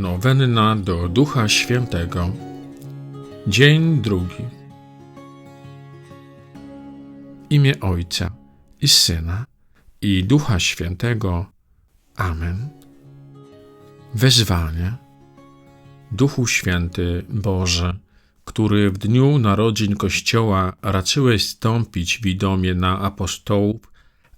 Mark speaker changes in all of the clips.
Speaker 1: Nowenna do Ducha Świętego. Dzień drugi. Imię Ojca i Syna i Ducha Świętego. Amen. Wezwanie. Duchu Święty Boże, który w dniu narodzin Kościoła raczyłeś stąpić widomie na apostołów,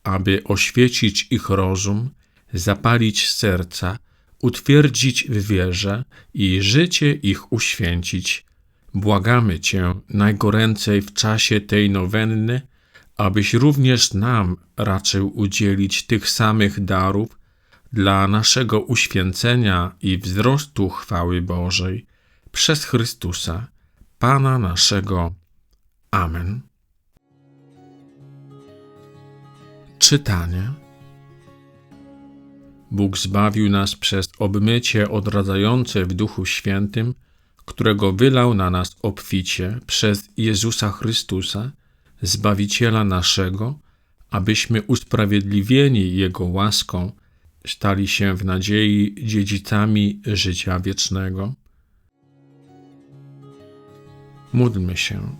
Speaker 1: aby oświecić ich rozum, zapalić serca, utwierdzić w wierze i życie ich uświęcić. Błagamy Cię najgoręcej w czasie tej nowenny, abyś również nam raczył udzielić tych samych darów dla naszego uświęcenia i wzrostu chwały Bożej przez Chrystusa, Pana naszego. Amen. Czytanie. Bóg zbawił nas przez obmycie odradzające w Duchu Świętym, którego wylał na nas obficie przez Jezusa Chrystusa, Zbawiciela naszego, abyśmy usprawiedliwieni Jego łaską stali się w nadziei dziedzicami życia wiecznego. Módlmy się.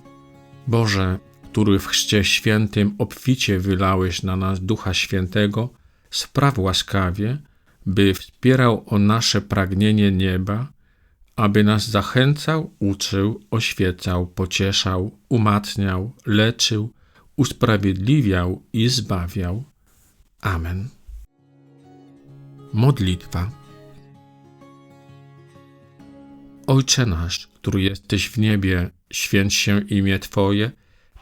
Speaker 1: Boże, który w chrzcie świętym obficie wylałeś na nas Ducha Świętego, spraw łaskawie, by wspierał o nasze pragnienie nieba, aby nas zachęcał, uczył, oświecał, pocieszał, umacniał, leczył, usprawiedliwiał i zbawiał. Amen. Modlitwa. Ojcze nasz, który jesteś w niebie, święć się imię Twoje,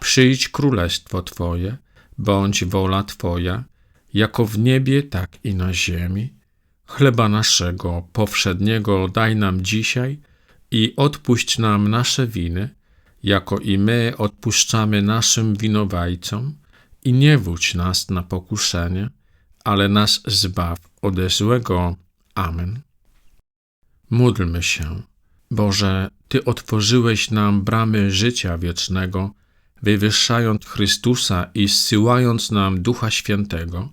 Speaker 1: przyjdź królestwo Twoje, bądź wola Twoja, jako w niebie, tak i na ziemi. Chleba naszego powszedniego daj nam dzisiaj i odpuść nam nasze winy, jako i my odpuszczamy naszym winowajcom, i nie wódź nas na pokuszenie, ale nas zbaw ode złego. Amen. Módlmy się. Boże, Ty otworzyłeś nam bramy życia wiecznego, wywyższając Chrystusa i zsyłając nam Ducha Świętego.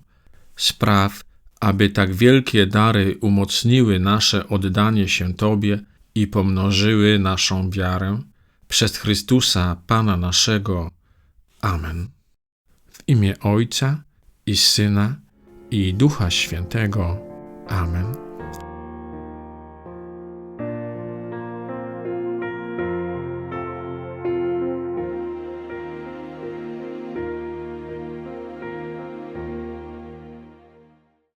Speaker 1: Spraw, aby tak wielkie dary umocniły nasze oddanie się Tobie i pomnożyły naszą wiarę przez Chrystusa, Pana naszego. Amen. W imię Ojca i Syna i Ducha Świętego. Amen.